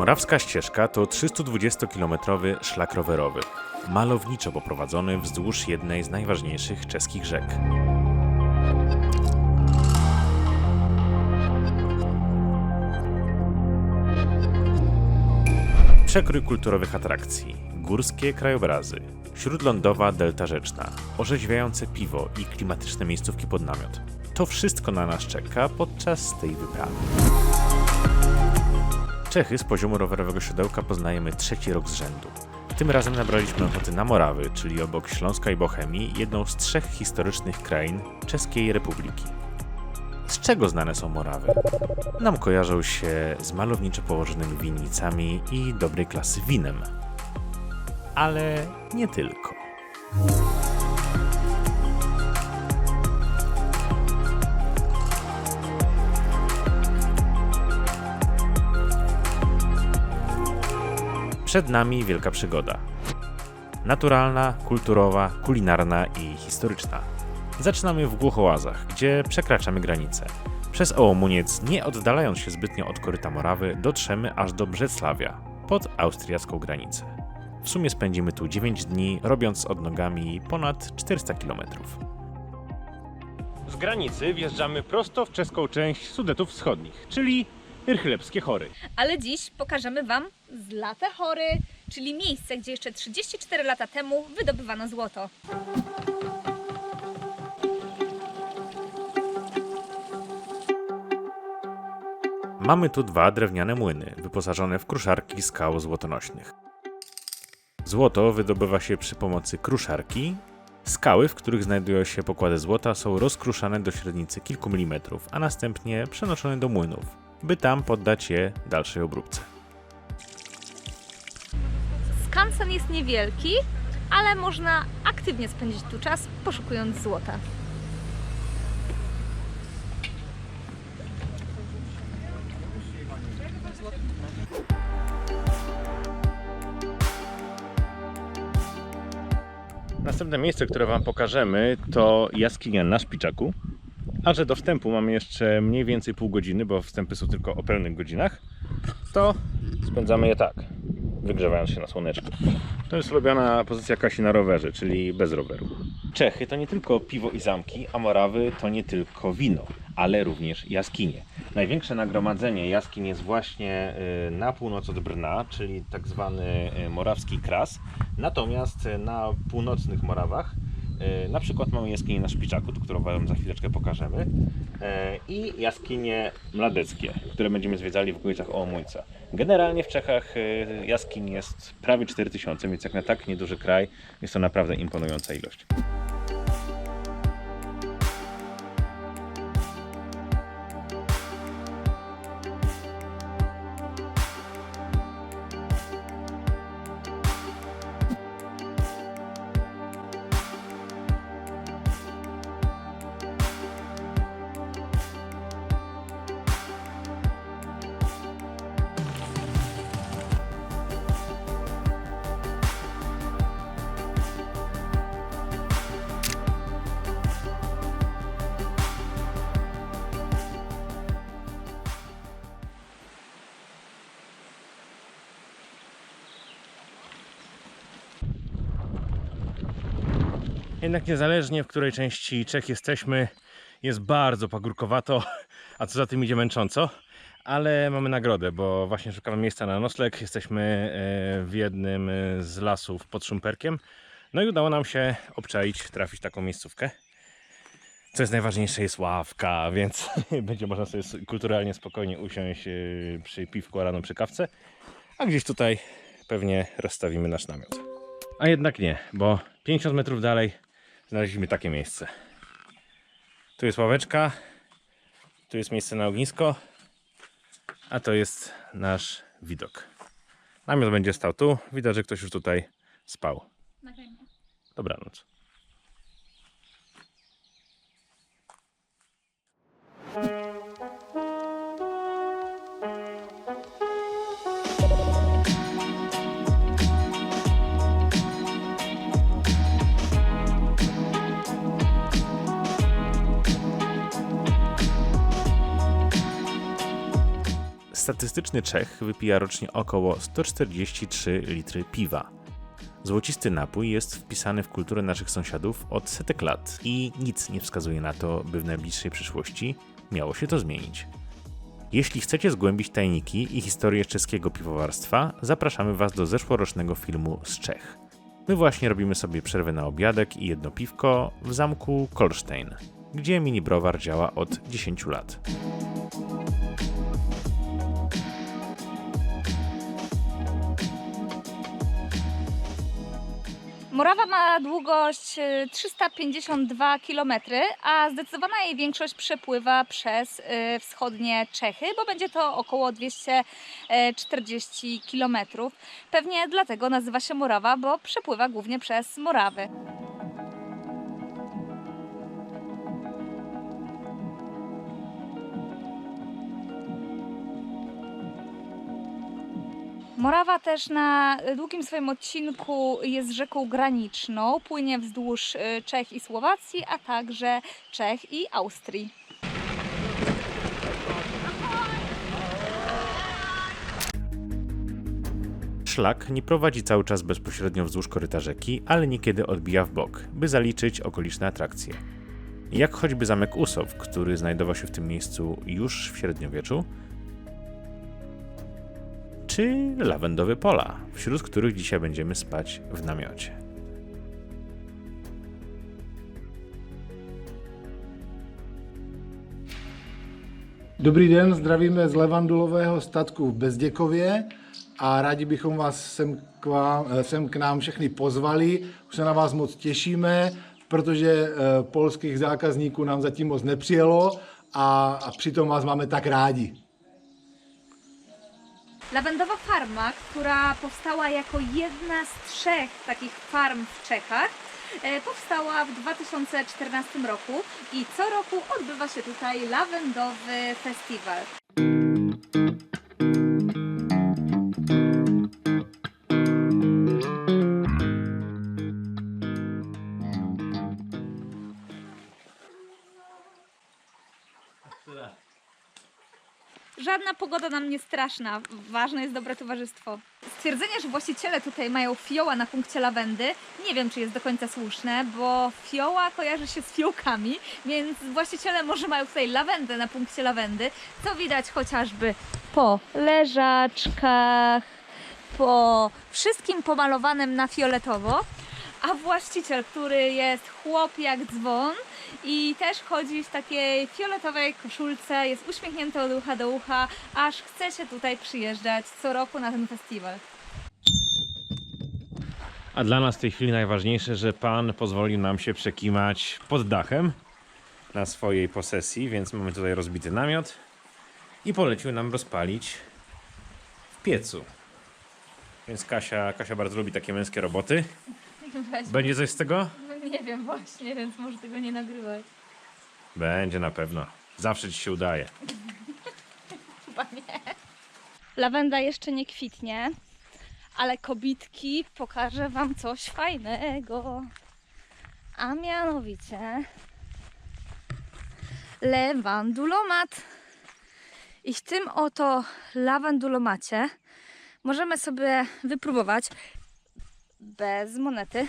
Morawska ścieżka to 320-kilometrowy szlak rowerowy, malowniczo poprowadzony wzdłuż jednej z najważniejszych czeskich rzek. Przekrój kulturowych atrakcji, górskie krajobrazy, śródlądowa delta rzeczna, orzeźwiające piwo i klimatyczne miejscówki pod namiot. To wszystko na nas czeka podczas tej wyprawy. Czechy z poziomu rowerowego siodełka poznajemy trzeci rok z rzędu. Tym razem nabraliśmy ochoty na Morawy, czyli obok Śląska i Bochemii, jedną z trzech historycznych krain Czeskiej Republiki. Z czego znane są Morawy? Nam kojarzą się z malowniczo położonymi winnicami i dobrej klasy winem. Ale nie tylko. Przed nami wielka przygoda. Naturalna, kulturowa, kulinarna i historyczna. Zaczynamy w Głuchołazach, gdzie przekraczamy granicę. Przez Ołomuniec, nie oddalając się zbytnio od koryta Morawy, dotrzemy aż do Brzeclawia, pod austriacką granicę. W sumie spędzimy tu 9 dni, robiąc z odnogami ponad 400 km. Z granicy wjeżdżamy prosto w czeską część Sudetów Wschodnich, czyli Rychlebskie Chory. Ale dziś pokażemy Wam Zlate Chory, czyli miejsce, gdzie jeszcze 34 lata temu wydobywano złoto. Mamy tu dwa drewniane młyny, wyposażone w kruszarki skał złotonośnych. Złoto wydobywa się przy pomocy kruszarki. Skały, w których znajdują się pokłady złota, są rozkruszane do średnicy kilku milimetrów, a następnie przenoszone do młynów, by tam poddać je dalszej obróbce. Skansen jest niewielki, ale można aktywnie spędzić tu czas poszukując złota. Następne miejsce, które Wam pokażemy, to jaskinia na Szpiczaku. A że do wstępu mamy jeszcze mniej więcej pół godziny, bo wstępy są tylko o pełnych godzinach, to spędzamy je tak, wygrzewając się na słoneczku. To jest ulubiona pozycja Kasi na rowerze, czyli bez roweru. Czechy to nie tylko piwo i zamki, a Morawy to nie tylko wino, ale również jaskinie. Największe nagromadzenie jaskiń jest właśnie y, na północ od Brna, czyli tak zwany y, morawski kras. Natomiast y, na północnych Morawach na przykład mamy jaskinię na Szpiczaku, którą Wam za chwileczkę pokażemy, y, i jaskinie mladeckie, które będziemy zwiedzali w okolicach Ołomuńca. Generalnie w Czechach y, jaskiń jest prawie 4000, więc jak na tak nieduży kraj jest to naprawdę imponująca ilość. Jednak niezależnie w której części Czech jesteśmy, jest bardzo pagórkowato, a co za tym idzie męcząco. Ale mamy nagrodę, bo właśnie szukamy miejsca na nocleg. Jesteśmy e, w jednym e, z lasów pod Szumperkiem. No i udało nam się obczaić, trafić taką miejscówkę. Co jest najważniejsze, jest ławka, więc będzie można sobie kulturalnie, spokojnie usiąść e, przy piwku, a rano przy kawce. A gdzieś tutaj pewnie rozstawimy nasz namiot. A jednak nie, bo 50 metrów dalej znaleźliśmy takie miejsce. Tu jest ławeczka, tu jest miejsce na ognisko, a to jest nasz widok. Namiot będzie stał tu. Widać, że ktoś już tutaj spał. Dobranoc. Statystyczny Czech wypija rocznie około 143 litry piwa. Złocisty napój jest wpisany w kulturę naszych sąsiadów od setek lat i nic nie wskazuje na to, by w najbliższej przyszłości miało się to zmienić. Jeśli chcecie zgłębić tajniki i historię czeskiego piwowarstwa, zapraszamy Was do zeszłorocznego filmu z Czech. My właśnie robimy sobie przerwę na obiadek i jedno piwko w zamku Kolsztejn, gdzie mini browar działa od 10 lat. Morawa ma długość y, 352 km, a zdecydowana jej większość przepływa przez y, wschodnie Czechy, bo będzie to około 240 km. Pewnie dlatego nazywa się Morawa, bo przepływa głównie przez Morawy. Morawa też na długim swoim odcinku jest rzeką graniczną, płynie wzdłuż y, Czech i Słowacji, a także Czech i Austrii. Szlak nie prowadzi cały czas bezpośrednio wzdłuż koryta rzeki, ale niekiedy odbija w bok, by zaliczyć okoliczne atrakcje. Jak choćby zamek Usow, który znajdował się w tym miejscu już w średniowieczu, czy lawendowe pola, wśród których dzisiaj będziemy spać w namiocie. Dobrý den, zdravíme z levandulového statku v Bezděkově a rádi bychom vás sem k, vám, eh, sem k nám všechny pozvali. Už se na vás moc těšíme, protože eh, polských zákazníků nám zatím moc nepřijelo a, a přitom vás máme tak rádi. Lawendowa farma, która powstała jako jedna z trzech takich farm w Czechach, e, powstała w 2014 roku i co roku odbywa się tutaj lawendowy festiwal. Żadna pogoda nam nie straszna, ważne jest dobre towarzystwo. Stwierdzenie, że właściciele tutaj mają fioła na punkcie lawendy, nie wiem czy jest do końca słuszne, bo fioła kojarzy się z fiołkami, więc właściciele może mają tutaj lawendę na punkcie lawendy, co widać chociażby po leżaczkach, po wszystkim pomalowanym na fioletowo. A właściciel, który jest chłop jak dzwon i też chodzi w takiej fioletowej koszulce, jest uśmiechnięty od ucha do ucha, aż chce się tutaj przyjeżdżać co roku na ten festiwal. A dla nas w tej chwili najważniejsze, że pan pozwolił nam się przekimać pod dachem na swojej posesji, więc mamy tutaj rozbity namiot i polecił nam rozpalić w piecu. Więc Kasia, Kasia bardzo lubi takie męskie roboty. Będzie coś z tego? Nie wiem właśnie, więc może tego nie nagrywać. Będzie na pewno. Zawsze ci się udaje. Chyba nie. Lawenda jeszcze nie kwitnie, ale kobitki pokażę Wam coś fajnego. A mianowicie lewandulomat. I w tym oto lawandulomacie możemy sobie wypróbować bez monety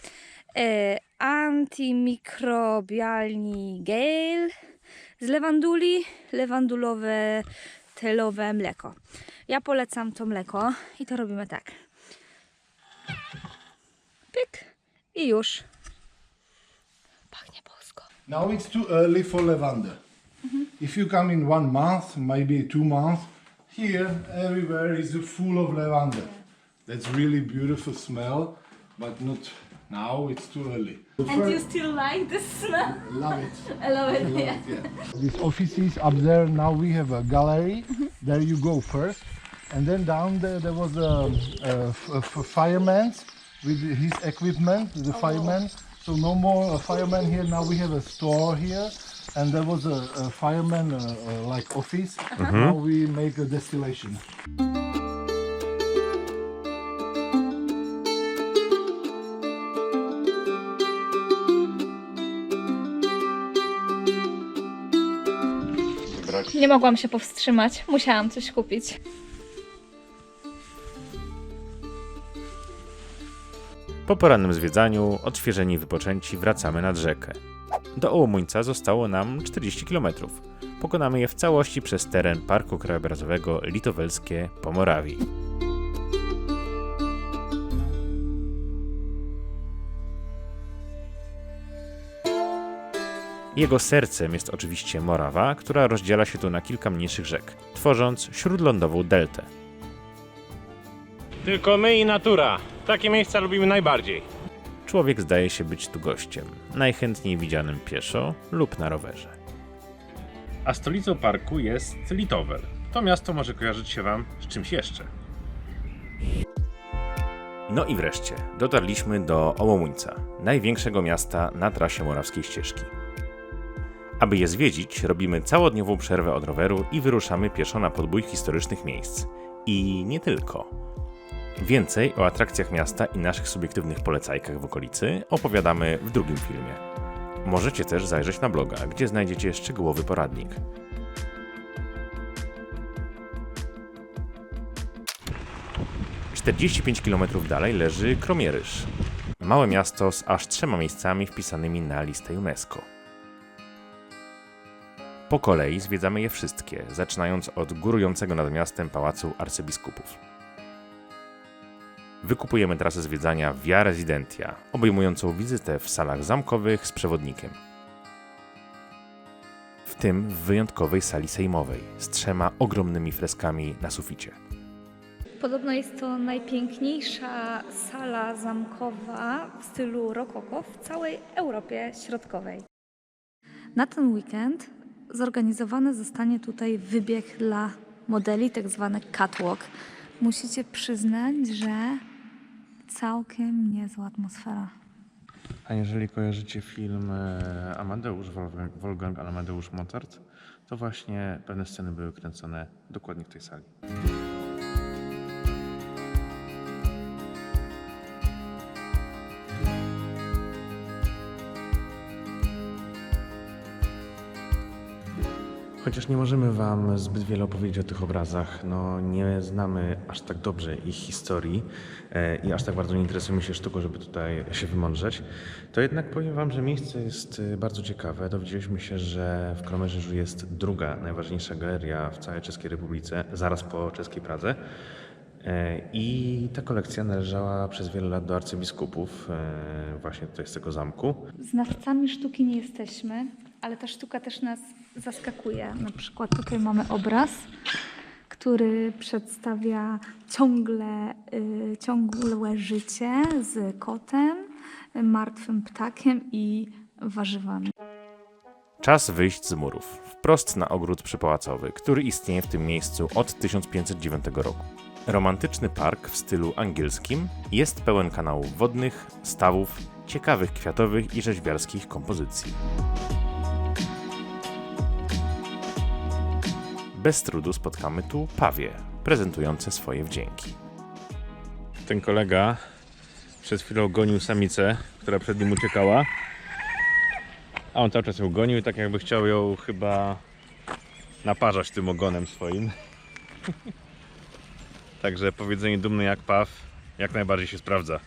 e, antimikrobialni gel z lewanduli, lewandulowe telowe mleko. Ja polecam to mleko i to robimy tak. Pyk i już. Pachnie bosko. Now it's too early for lavender. If you come in one month, maybe two months, here everywhere is full of lavender. That's really beautiful smell, but not now. It's too early. And you still like the smell? I love it. I love it, Love yeah. it, yeah. These offices up there. Now we have a gallery. There you go first, and then down there there was a fireman with his equipment. The fireman. So no more a fireman here. Now we have a store here, and there was a, a fireman uh, uh, like office. Now we make a distillation. Nie mogłam się powstrzymać, musiałam coś kupić. Po porannym zwiedzaniu, odświeżeni i wypoczęci, wracamy nad rzekę. Do Ołomuńca zostało nam 40 km. Pokonamy je w całości przez teren Parku Krajobrazowego Litowelskie Pomorawii. Jego sercem jest oczywiście Morawa, która rozdziela się tu na kilka mniejszych rzek, tworząc śródlądową deltę. Tylko my i natura. Takie miejsca lubimy najbardziej. Człowiek zdaje się być tu gościem, najchętniej widzianym pieszo lub na rowerze. A stolicą parku jest Litowel. To miasto może kojarzyć się Wam z czymś jeszcze. No i wreszcie dotarliśmy do Ołomuńca, największego miasta na trasie Morawskiej Ścieżki. Aby je zwiedzić, robimy całodniową przerwę od roweru i wyruszamy pieszo na podbój historycznych miejsc. I nie tylko. Więcej o atrakcjach miasta i naszych subiektywnych polecajkach w okolicy opowiadamy w drugim filmie. Możecie też zajrzeć na bloga, gdzie znajdziecie szczegółowy poradnik. ...45 km dalej leży Kromieryż. Małe miasto z aż trzema miejscami wpisanymi na listę UNESCO. Po kolei zwiedzamy je wszystkie, zaczynając od górującego nad miastem Pałacu Arcybiskupów. Wykupujemy trasę zwiedzania Via Residentia, obejmującą wizytę w salach zamkowych z przewodnikiem. W tym w wyjątkowej sali sejmowej z trzema ogromnymi freskami na suficie. Podobno jest to najpiękniejsza sala zamkowa w stylu rokoko w całej Europie Środkowej. Na ten weekend zorganizowany zostanie tutaj wybieg dla modeli, tak zwany catwalk. Musicie przyznać, że całkiem niezła atmosfera. A jeżeli kojarzycie film e, Amadeusz, Wolfgang- Wolfgang Amadeusz Mozart, to właśnie pewne sceny były kręcone dokładnie w tej sali. Chociaż nie możemy Wam zbyt wiele opowiedzieć o tych obrazach, no nie znamy aż tak dobrze ich historii e, i aż tak bardzo nie interesujemy się sztuką, żeby tutaj się wymądrzeć, to jednak powiem Wam, że miejsce jest e, bardzo ciekawe. Dowiedzieliśmy się, że w Kromerzyżu jest druga najważniejsza galeria w całej Czeskiej Republice, zaraz po czeskiej Pradze. E, I ta kolekcja należała przez wiele lat do arcybiskupów, właśnie tutaj z tego zamku. Znawcami sztuki nie jesteśmy, ale ta sztuka też nas zaskakuje. Na przykład tutaj mamy obraz, który przedstawia ciągle, y, ciągłe życie z kotem, martwym ptakiem i warzywami. Czas wyjść z murów, wprost na ogród przypałacowy, który istnieje w tym miejscu od 1509 roku. Romantyczny park w stylu angielskim jest pełen kanałów wodnych, stawów, ciekawych kwiatowych i rzeźbiarskich kompozycji. Bez trudu spotkamy tu pawie, prezentujące swoje wdzięki. Ten kolega przed chwilą gonił samicę, która przed nim uciekała. A on cały czas ją gonił i tak jakby chciał ją chyba naparzać tym ogonem swoim. Także powiedzenie dumny jak paw jak najbardziej się sprawdza.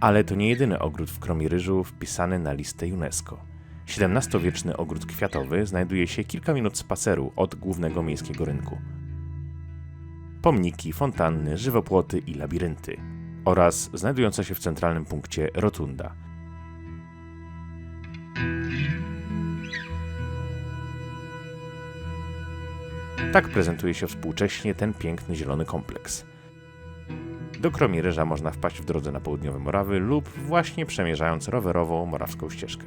Ale to nie jedyny ogród w Kromiryżu wpisany na listę UNESCO. XVII-wieczny ogród kwiatowy znajduje się kilka minut spaceru od głównego miejskiego rynku. Pomniki, fontanny, żywopłoty i labirynty oraz znajdująca się w centralnym punkcie rotunda – Tak prezentuje się współcześnie ten piękny zielony kompleks. Do Kromieryża można wpaść w drodze na południowe Morawy lub właśnie przemierzając rowerową morawską ścieżkę.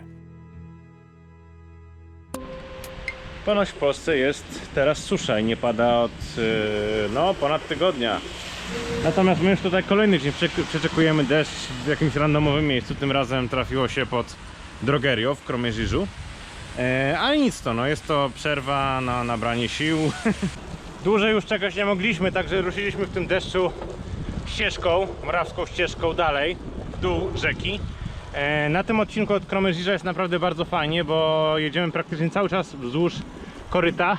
Ponoć w Polsce jest teraz susza i nie pada od yy, no, ponad tygodnia. Natomiast my już tutaj kolejny dzień prze- przeczekujemy deszcz w jakimś randomowym miejscu. Tym razem trafiło się pod drogerio w Kromierzyżu. E, ale nic to, no jest to przerwa na nabranie sił. Dłużej już czekać nie mogliśmy, także ruszyliśmy w tym deszczu ścieżką, morawską ścieżką dalej, w dół rzeki. E, na tym odcinku od Kromerzyża jest naprawdę bardzo fajnie, bo jedziemy praktycznie cały czas wzdłuż koryta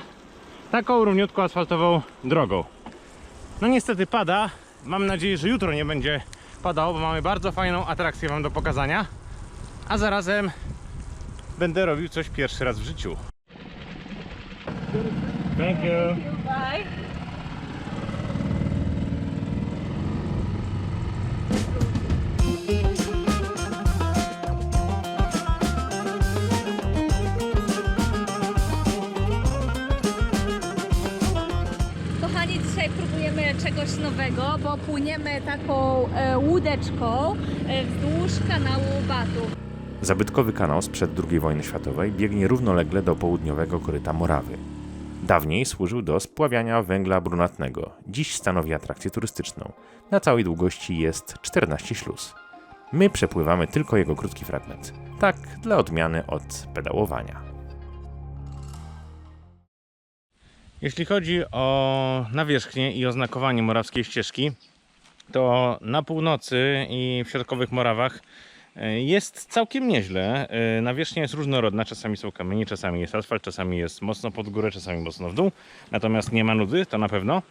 taką równiutko asfaltową drogą. No niestety pada. Mam nadzieję, że jutro nie będzie padało, bo mamy bardzo fajną atrakcję Wam do pokazania. A zarazem będę robił coś pierwszy raz w życiu. Thank you. Bye. Nowego, bo płyniemy taką e, łódeczką e, wzdłuż kanału Batów. Zabytkowy kanał sprzed II wojny światowej biegnie równolegle do południowego koryta Morawy. Dawniej służył do spławiania węgla brunatnego, dziś stanowi atrakcję turystyczną. Na całej długości jest 14 śluz. My przepływamy tylko jego krótki fragment. Tak dla odmiany od pedałowania. Jeśli chodzi o nawierzchnię i oznakowanie morawskiej ścieżki, to na północy i w środkowych Morawach e, jest całkiem nieźle. E, Nawierzchnia jest różnorodna, czasami są kamienie, czasami jest asfalt, czasami jest mocno pod górę, czasami mocno w dół. Natomiast nie ma nudy, to na pewno.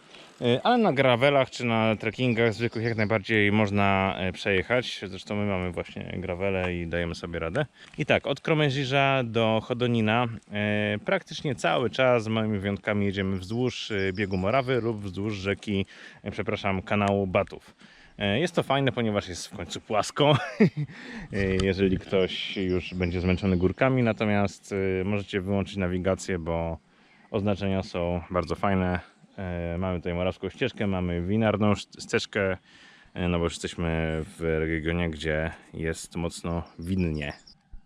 E, Ale na gravelach czy na trekkingach zwykłych jak najbardziej można e, przejechać. Zresztą my mamy właśnie gravele i dajemy sobie radę. I tak, od Kromężiża do Chodonina e, praktycznie cały czas z małymi wyjątkami jedziemy wzdłuż biegu Morawy lub wzdłuż rzeki, przepraszam, kanału Batów. Jest to fajne, ponieważ jest w końcu płasko, jeżeli ktoś już będzie zmęczony górkami, natomiast możecie wyłączyć nawigację, bo oznaczenia są bardzo fajne. E, Mamy tutaj morawską ścieżkę, mamy winarną ścieżkę, e, no bo już jesteśmy w regionie, gdzie jest mocno winnie.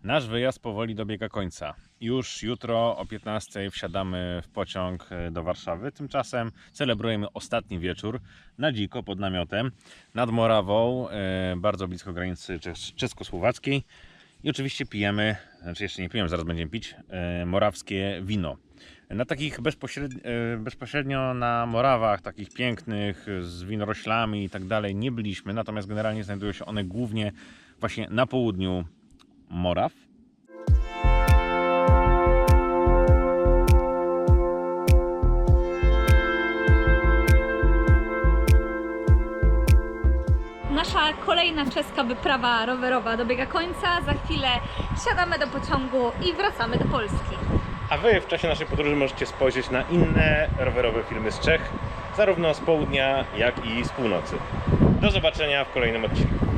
Nasz wyjazd powoli dobiega końca. Już jutro o 15 wsiadamy w pociąg e, do Warszawy. Tymczasem celebrujemy ostatni wieczór na dziko pod namiotem nad Morawą, bardzo blisko granicy czes- czesko-słowackiej. I oczywiście pijemy, znaczy jeszcze nie pijemy, zaraz będziemy pić, e, morawskie wino. Na takich bezpośrednio, bezpośrednio na Morawach, takich pięknych, z winoroślami i tak dalej, nie byliśmy. Natomiast generalnie znajdują się one głównie właśnie na południu Moraw. Kolejna czeska wyprawa rowerowa dobiega końca. Za chwilę wsiadamy do pociągu i wracamy do Polski. A Wy w czasie naszej podróży możecie spojrzeć na inne rowerowe filmy z Czech, zarówno z południa, jak i z północy. Do zobaczenia w kolejnym odcinku.